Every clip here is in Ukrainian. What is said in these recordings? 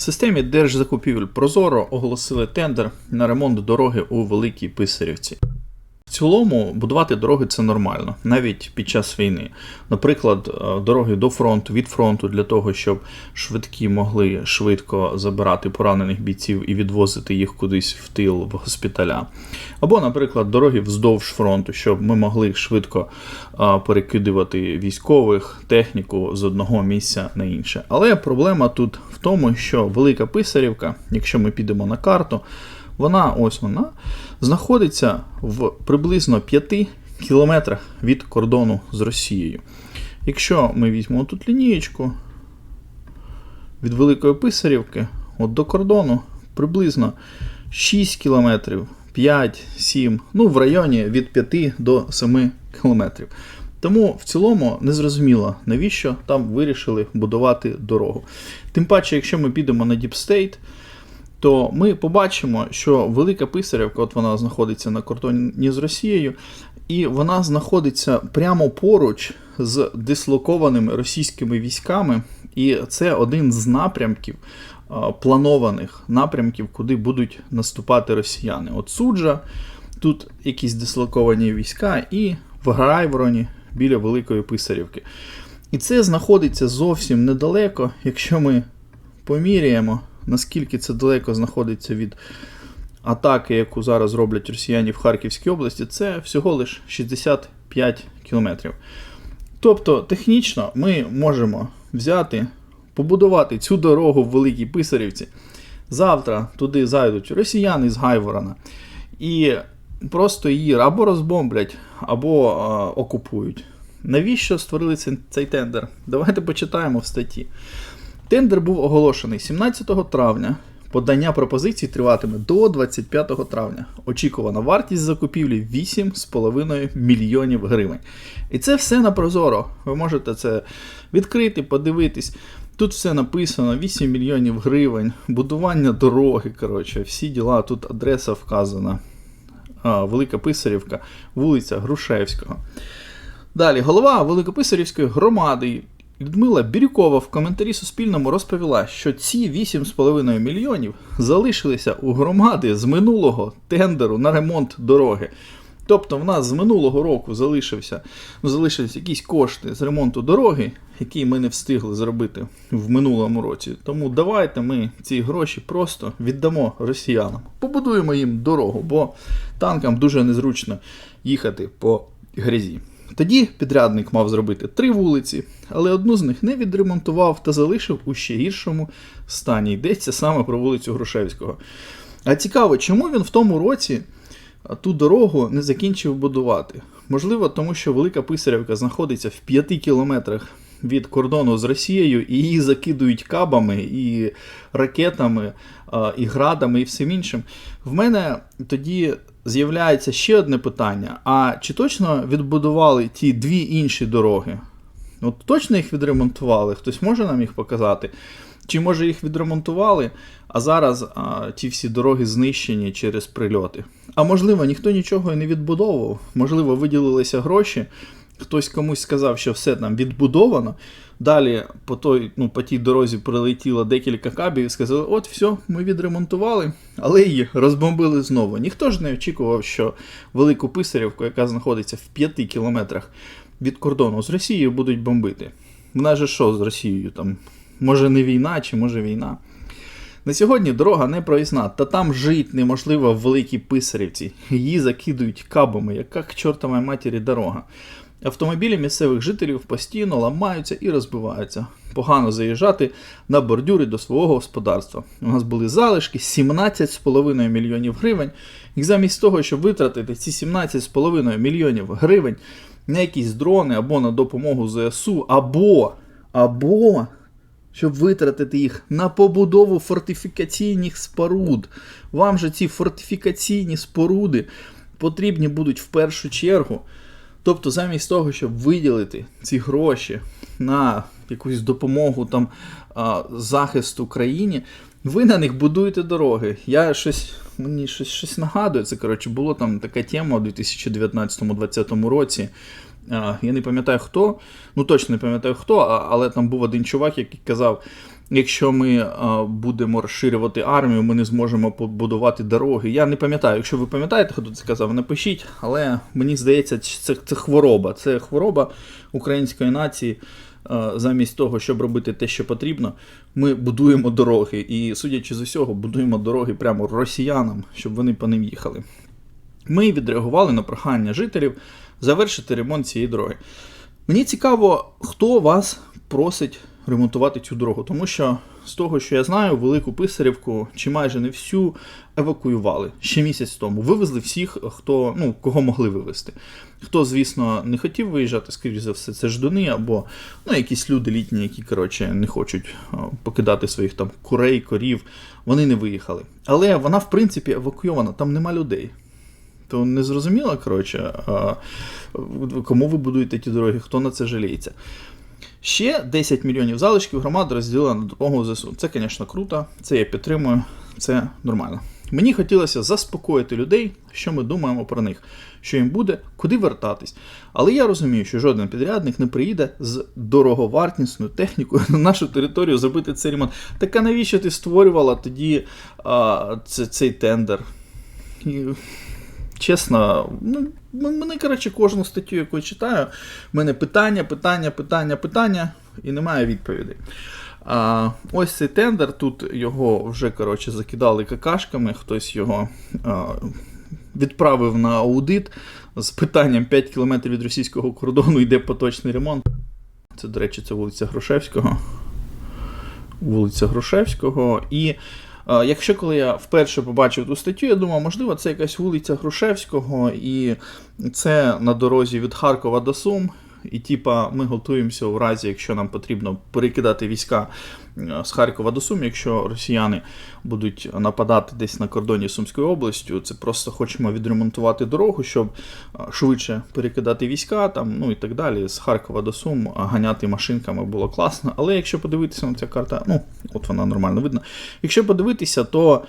В системі держзакупівель Прозоро оголосили тендер на ремонт дороги у Великій Писарівці. Цілому будувати дороги це нормально, навіть під час війни. Наприклад, е, дороги до фронту, від фронту для того, щоб швидкі могли швидко забирати поранених бійців і відвозити їх кудись в тил в госпіталя. Або, наприклад, дороги вздовж фронту, щоб ми могли швидко е, перекидувати військових, техніку з одного місця на інше. Але проблема тут в тому, що Велика Писарівка, якщо ми підемо на карту, вона ось вона знаходиться в приблизно 5 кілометрах від кордону з Росією. Якщо ми візьмемо тут лінієчку від Великої Писарівки от до кордону приблизно 6 кілометрів, 5, 7, ну в районі від 5 до 7 кілометрів. Тому в цілому не зрозуміло, навіщо там вирішили будувати дорогу. Тим паче, якщо ми підемо на State, то ми побачимо, що Велика Писарівка, от вона знаходиться на кордоні з Росією, і вона знаходиться прямо поруч з дислокованими російськими військами, і це один з напрямків планованих напрямків, куди будуть наступати росіяни. От суджа, тут якісь дислоковані війська, і в Грайвороні біля Великої Писарівки. І це знаходиться зовсім недалеко, якщо ми поміряємо наскільки це далеко знаходиться від атаки, яку зараз роблять росіяни в Харківській області, це всього лиш 65 кілометрів. Тобто, технічно ми можемо взяти, побудувати цю дорогу в Великій Писарівці. Завтра туди зайдуть росіяни з Гайворона і просто її або розбомблять, або а, окупують. Навіщо створили цей тендер? Давайте почитаємо в статті. Тендер був оголошений 17 травня. Подання пропозицій триватиме до 25 травня. Очікувана вартість закупівлі 8,5 мільйонів гривень. І це все на прозоро. Ви можете це відкрити, подивитись. Тут все написано: 8 мільйонів гривень, будування дороги. Коротше, всі діла. Тут адреса вказана. А, Велика Писарівка, вулиця Грушевського. Далі, голова Великописарівської громади Людмила Бірюкова в коментарі Суспільному розповіла, що ці 8,5 мільйонів залишилися у громади з минулого тендеру на ремонт дороги. Тобто в нас з минулого року залишився, ну, залишились якісь кошти з ремонту дороги, які ми не встигли зробити в минулому році. Тому давайте ми ці гроші просто віддамо росіянам. Побудуємо їм дорогу, бо танкам дуже незручно їхати по грязі. Тоді підрядник мав зробити три вулиці, але одну з них не відремонтував та залишив у ще гіршому стані. Йдеться саме про вулицю Грушевського. А цікаво, чому він в тому році ту дорогу не закінчив будувати? Можливо, тому що Велика Писарівка знаходиться в 5 кілометрах від кордону з Росією, і її закидують кабами і ракетами, і градами, і всім іншим. В мене тоді з'являється ще одне питання: а чи точно відбудували ті дві інші дороги? От точно їх відремонтували? Хтось може нам їх показати? Чи може їх відремонтували, а зараз а, ті всі дороги знищені через прильоти? А можливо, ніхто нічого і не відбудовував, можливо, виділилися гроші, хтось комусь сказав, що все там відбудовано. Далі по той, ну, по тій дорозі прилетіло декілька кабів і сказали, от все, ми відремонтували, але її розбомбили знову. Ніхто ж не очікував, що Велику Писарівку, яка знаходиться в 5 кілометрах від кордону з Росією, будуть бомбити. В нас же що з Росією? там? Може не війна, чи може війна? На сьогодні дорога не проїзна, та там жить неможливо в Великій Писарівці. Її закидують кабами, яка к чортовій матері дорога. Автомобілі місцевих жителів постійно ламаються і розбиваються. Погано заїжджати на бордюри до свого господарства. У нас були залишки 17,5 мільйонів гривень. І замість того, щоб витратити ці 17,5 мільйонів гривень на якісь дрони або на допомогу ЗСУ, або, або щоб витратити їх на побудову фортифікаційних споруд. Вам же ці фортифікаційні споруди потрібні будуть в першу чергу. Тобто, замість того, щоб виділити ці гроші на якусь допомогу там захисту країні, ви на них будуєте дороги. Я щось мені щось щось нагадує. Це коротше було там така тема у 2019-2020 році. Я не пам'ятаю хто, ну точно не пам'ятаю хто, але там був один чувак, який казав, якщо ми будемо розширювати армію, ми не зможемо побудувати дороги. Я не пам'ятаю, якщо ви пам'ятаєте, хто це казав, напишіть, але мені здається, це, це хвороба. Це хвороба української нації. Замість того, щоб робити те, що потрібно, ми будуємо дороги. І, судячи з усього, будуємо дороги прямо росіянам, щоб вони по ним їхали. Ми відреагували на прохання жителів завершити ремонт цієї дороги. Мені цікаво, хто вас просить ремонтувати цю дорогу, тому що з того, що я знаю, велику писарівку чи майже не всю евакуювали ще місяць тому. Вивезли всіх, хто ну кого могли вивезти. Хто, звісно, не хотів виїжджати, скоріш за все, це ждуни або ну, якісь люди літні, які коротше не хочуть покидати своїх там курей, корів. Вони не виїхали. Але вона, в принципі, евакуйована, там нема людей. То не зрозуміло, коротше, кому ви будуєте ті дороги, хто на це жаліється. Ще 10 мільйонів залишків громада розділила на допомогу ЗСУ. Це, звісно, круто, це я підтримую, це нормально. Мені хотілося заспокоїти людей, що ми думаємо про них, що їм буде, куди вертатись. Але я розумію, що жоден підрядник не приїде з дороговартісною технікою на нашу територію зробити цей ремонт. Так а навіщо ти створювала тоді а, це, цей тендер? Чесно, ну, мене, коротше, кожну статтю, яку я читаю, в мене питання, питання, питання, питання, і немає відповідей. А, Ось цей тендер, тут його вже коротше, закидали какашками, хтось його а, відправив на аудит з питанням 5 км від російського кордону йде поточний ремонт. Це, до речі, це вулиця Грушевського. Вулиця Грушевського. І якщо коли я вперше побачив ту статтю, я думав, можливо, це якась вулиця Грушевського, і це на дорозі від Харкова до Сум. І, типа, ми готуємося у разі, якщо нам потрібно перекидати війська е, з Харкова до Сум, якщо росіяни будуть нападати десь на кордоні Сумською областю, це просто хочемо відремонтувати дорогу, щоб е, швидше перекидати війська там, ну і так далі. З Харкова до Сум ганяти машинками було класно. Але якщо подивитися на ця карта, ну от вона нормально видно. Якщо подивитися, то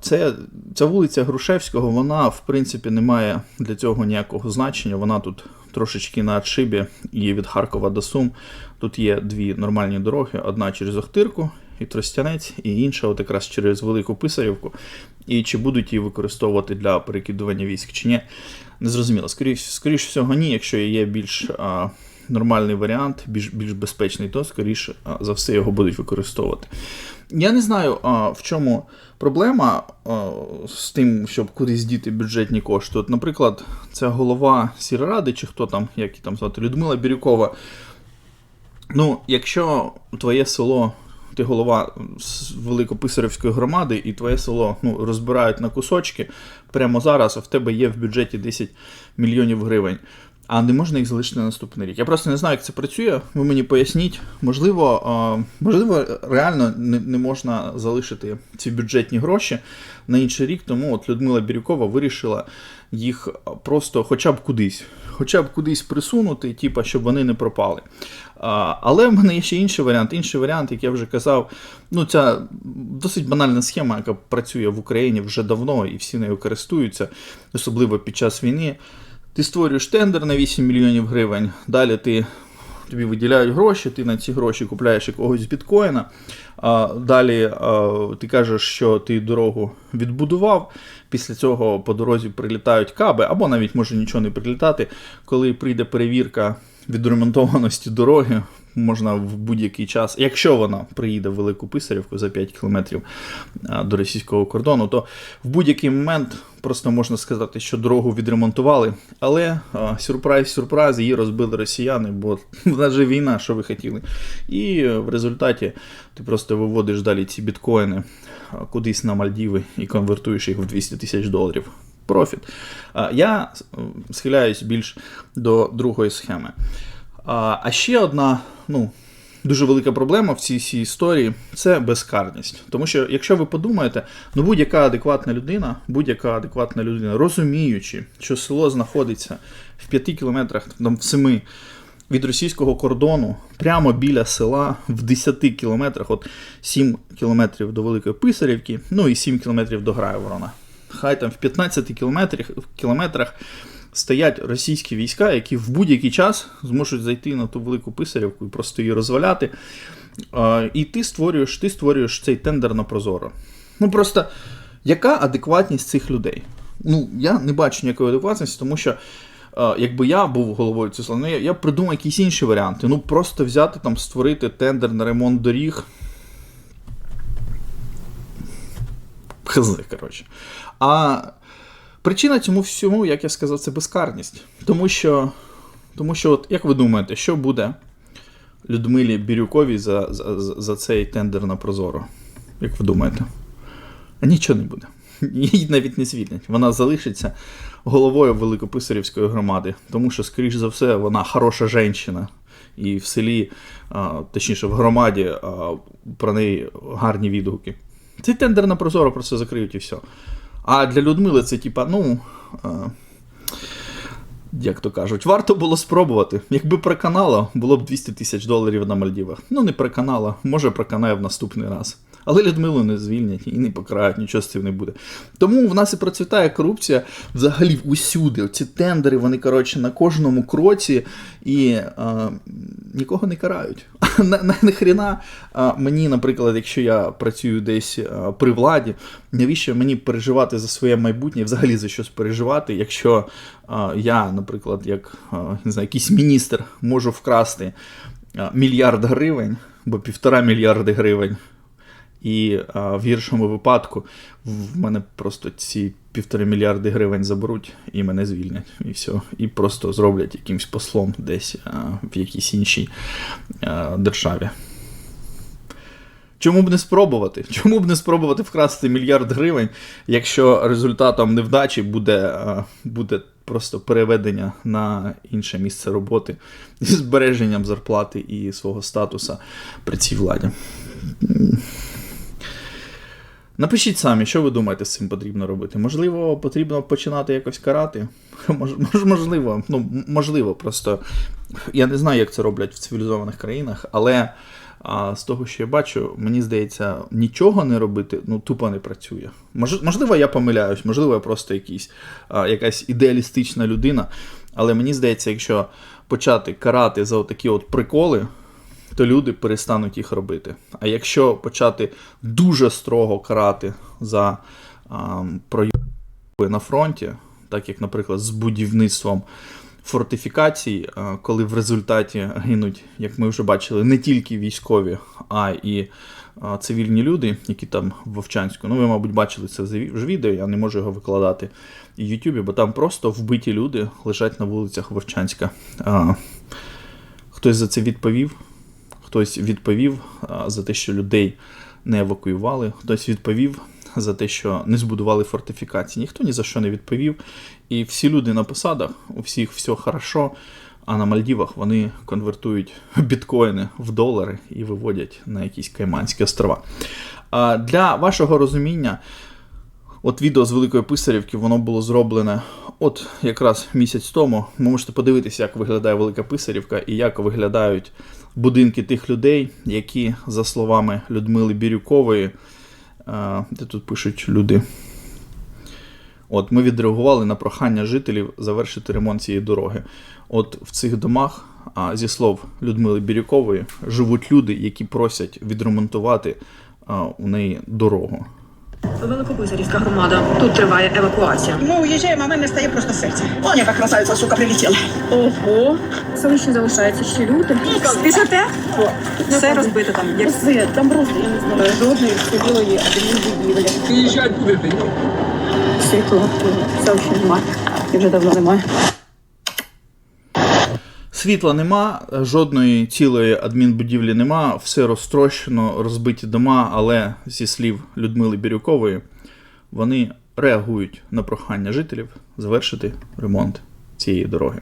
це, Ця вулиця Грушевського, вона, в принципі, не має для цього ніякого значення. Вона тут трошечки на отшибі, є від Харкова до Сум. Тут є дві нормальні дороги: одна через Охтирку і Тростянець, і інша от якраз через Велику Писарівку. І чи будуть її використовувати для перекидування військ, чи ні, незрозуміло. Скоріше, всього, ні, якщо є більш. Нормальний варіант, більш більш безпечний, то скоріше за все його будуть використовувати. Я не знаю, в чому проблема з тим, щоб кудись діти бюджетні кошти. От, Наприклад, ця голова сільради, чи хто там, як її там звати, Людмила Бірюкова. Ну, якщо твоє село, ти голова Великописарівської громади, і твоє село ну, розбирають на кусочки, прямо зараз а в тебе є в бюджеті 10 мільйонів гривень а не можна їх залишити на наступний рік. Я просто не знаю, як це працює. Ви мені поясніть. Можливо, можливо, реально не можна залишити ці бюджетні гроші на інший рік, тому от Людмила Бірюкова вирішила їх просто хоча б кудись, хоча б кудись присунути, типу, щоб вони не пропали. Але в мене є ще інший варіант. Інший варіант, як я вже казав, ну ця досить банальна схема, яка працює в Україні вже давно, і всі нею користуються, особливо під час війни. Ти створюєш тендер на 8 мільйонів гривень, далі ти. Тобі виділяють гроші, ти на ці гроші купляєш якогось біткоїна. А Далі а, ти кажеш, що ти дорогу відбудував. Після цього по дорозі прилітають каби, або навіть може нічого не прилітати. Коли прийде перевірка відремонтованості дороги, можна в будь-який час, якщо вона приїде в Велику Писарівку за 5 кілометрів до російського кордону, то в будь-який момент просто можна сказати, що дорогу відремонтували. Але сюрприз-сюрприз, її розбили росіяни, бо вона же війна, що ви хотіли. І в результаті ти просто виводиш далі ці біткоїни кудись на Мальдіви і конвертуєш їх в 200 тисяч доларів. Профіт. Я схиляюсь більш до другої схеми. А ще одна, ну. Дуже велика проблема в цій всій історії це безкарність. Тому що, якщо ви подумаєте, ну будь-яка адекватна людина, будь-яка адекватна людина, розуміючи, що село знаходиться в 5 кілометрах, там в 7 від російського кордону, прямо біля села, в 10 кілометрах, от 7 кілометрів до Великої Писарівки, ну і 7 кілометрів до Грайворона. Хай там в 15 кілометрах, кілометрах стоять російські війська, які в будь-який час зможуть зайти на ту велику писарівку і просто її розваляти. І ти створюєш, ти створюєш цей тендер на Прозоро. Ну просто яка адекватність цих людей? Ну, я не бачу ніякої адекватності, тому що. Якби я був головою цієї я, я б придумав якісь інші варіанти. Ну, просто взяти там, створити тендер на ремонт доріг. Хз, коротше. А причина цьому всьому, як я сказав, це безкарність. Тому що, тому що от, як ви думаєте, що буде Людмилі Бірюковій за, за, за- цей тендер на Прозоро? Як ви думаєте? Нічого не буде. Її навіть не звільнять. Вона залишиться головою Великописарівської громади, тому що, скоріш за все, вона хороша жінка. І в селі, а, точніше, в громаді а, про неї гарні відгуки. Цей тендер на Прозоро просто закриють і все. А для Людмили це, типа, ну. Як то кажуть, варто було спробувати. Якби проканало, було б 200 тисяч доларів на Мальдівах. Ну, не проканало, може проканає в наступний раз. Але Людмилу не звільнять і не покарають, нічого з цим не буде. Тому в нас і процвітає корупція взагалі усюди. Ці тендери, вони, коротше, на кожному кроці і а, нікого не карають. На, на, нахріна мені, наприклад, якщо я працюю десь при владі, навіщо мені переживати за своє майбутнє, взагалі за щось переживати, якщо я, наприклад, як не знаю, якийсь міністр можу вкрасти мільярд гривень, бо півтора мільярди гривень. І а, в гіршому випадку в мене просто ці півтори мільярди гривень заберуть і мене звільнять. І все. І просто зроблять якимсь послом десь а, в якійсь іншій а, державі. Чому б не спробувати? Чому б не спробувати вкрасти мільярд гривень, якщо результатом невдачі буде, буде просто переведення на інше місце роботи зі збереженням зарплати і свого статуса при цій владі? Напишіть самі, що ви думаєте, з цим потрібно робити. Можливо, потрібно починати якось карати. Мож, мож- можливо, ну, можливо, просто я не знаю, як це роблять в цивілізованих країнах, але а, з того, що я бачу, мені здається, нічого не робити ну, тупо не працює. Мож, можливо, я помиляюсь, можливо, я просто якийсь, а, якась ідеалістична людина. Але мені здається, якщо почати карати за такі от приколи, то люди перестануть їх робити. А якщо почати дуже строго карати за прояви на фронті, так як, наприклад, з будівництвом фортифікацій, коли в результаті гинуть, як ми вже бачили, не тільки військові, а і цивільні люди, які там в Вовчанську. Ну, ви, мабуть, бачили це вже відео, я не можу його викладати в Ютубі, бо там просто вбиті люди лежать на вулицях Вовчанська. А, хтось за це відповів, хтось відповів за те, що людей не евакуювали, хтось відповів за те, що не збудували фортифікації. Ніхто ні за що не відповів. І всі люди на посадах, у всіх все хорошо. А на Мальдівах вони конвертують біткоїни в долари і виводять на якісь Кайманські острова. Для вашого розуміння, От відео з Великої Писарівки, воно було зроблене от якраз місяць тому. Ви можете подивитися, як виглядає Велика Писарівка і як виглядають будинки тих людей, які, за словами Людмили Бірюкової, е, де тут пишуть люди. От ми відреагували на прохання жителів завершити ремонт цієї дороги. От в цих домах, а, зі слов Людмили Бірюкової, живуть люди, які просять відремонтувати а, у неї дорогу. Великописарівська громада. Тут триває евакуація. Мы уезжаем, а мене стає просто серце. Вон яка красавиця, сука, прилетіла. Ого, селище залишається ще люди. Спішите? Все розбито там. Як Все, там просто, я не знаю, жодної цивілої адмінбудівлі. Приїжджати будете? Світло, селища немає. І вже давно немає. Світла нема, жодної цілої адмінбудівлі нема, все розтрощено, розбиті дома, але зі слів Людмили Бірюкової, вони реагують на прохання жителів завершити ремонт цієї дороги.